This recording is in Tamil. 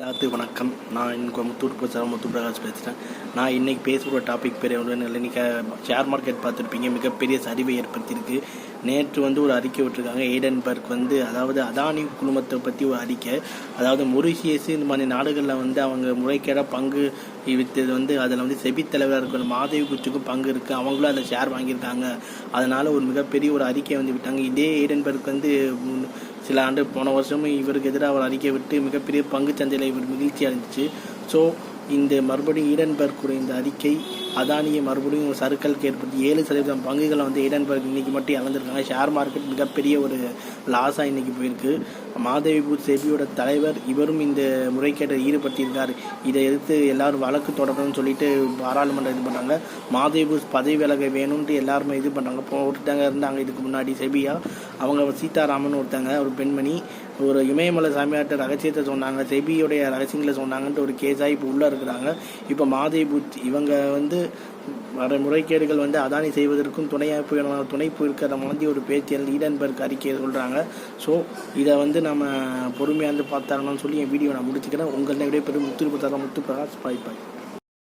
எல்லாத்து வணக்கம். நான் இங்கே முத்தூர் பிரச்சாரம் முத்து பிரகாஷ் பேசுகிறேன் நான் இன்றைக்கி பேசுகிற டாபிக் பேர் ஒன்றும் இன்றைக்கி ஷேர் மார்க்கெட் பார்த்துருப்பீங்க. மிகப்பெரிய சரிவை ஏற்படுத்தியிருக்கு. நேற்று வந்து ஒரு அறிக்கை விட்டுருக்காங்க. ஏடன்பர்க் வந்து அதாவது அதானி குழுமத்தை பற்றி ஒரு அறிக்கை. அதாவது மொரிஷியஸ் இந்த மாதிரி நாடுகளில் வந்து அவங்க முறைகேடாக பங்கு விற்றது வந்து அதில் வந்து செபி தலைவராக இருக்கிற மாதவி குச்சுக்கும் பங்கு இருக்குது அவங்களும் அதில் ஷேர் வாங்கியிருக்காங்க. அதனால் ஒரு மிகப்பெரிய ஒரு அறிக்கை வந்து விட்டாங்க. இதே ஏடன்பர்க் வந்து சில ஆண்டு போன வருஷமும் இவருக்கு எதிராக அவர் அறிக்கை விட்டு மிகப்பெரிய பங்கு சந்தையில் இவர் மகிழ்ச்சி அடைஞ்சிச்சு ஸோ இந்த மறுபடியும் ஈடன்பர்க்குடைய இந்த அறிக்கை அதானியை மறுபடியும் சருக்கலுக்கு ஏற்படுத்தி ஏழு சதவீதம் பங்குகளை வந்து ஈடன்பர்க் இன்னைக்கு மட்டும் இழந்திருக்காங்க. ஷேர் மார்க்கெட் மிகப்பெரிய ஒரு லாஸாக இன்றைக்கி போயிருக்கு. மாதவி செபியோட தலைவர் இவரும் இந்த முறைகேட்டில் ஈடுபட்டிருக்கார் இதை எதிர்த்து எல்லாரும் வழக்கு தொடரணும்னு சொல்லிட்டு பாராளுமன்றம் இது பண்ணாங்க. மாதவி பதவி விலக வேணும்ன்ட்டு எல்லாருமே இது பண்ணாங்க. இப்போ ஒருத்தங்க இருந்தாங்க இதுக்கு முன்னாடி செபியா. அவங்க சீதாராமன் ஒருத்தங்க ஒரு பெண்மணி. ஒரு இமயமலை சாமியார்ட்ட ரகசியத்தை சொன்னாங்க. செபியோடைய ரகசியங்களை சொன்னாங்கன்ட்டு ஒரு கேஸாக இப்போ உள்ளே இருக்கிறாங்க. இப்போ மாதேபூத் இவங்க வந்து வர முறைகேடுகள் வந்து அதானி செய்வதற்கும் துணையாக போய் துணை போயிருக்கிற மாதிரி ஒரு பேச்சியல் ஈடன்பர்க் அறிக்கையை சொல்கிறாங்க ஸோ இதை வந்து நம்ம பொறுமையாக இருந்து பார்த்தாரணும்னு சொல்லி என் வீடியோ நான் முடிச்சுக்கிறேன். உங்கள்கிட்ட விட பெரும் முத்து முத்து பிரகாஷ் பாய் பாய்.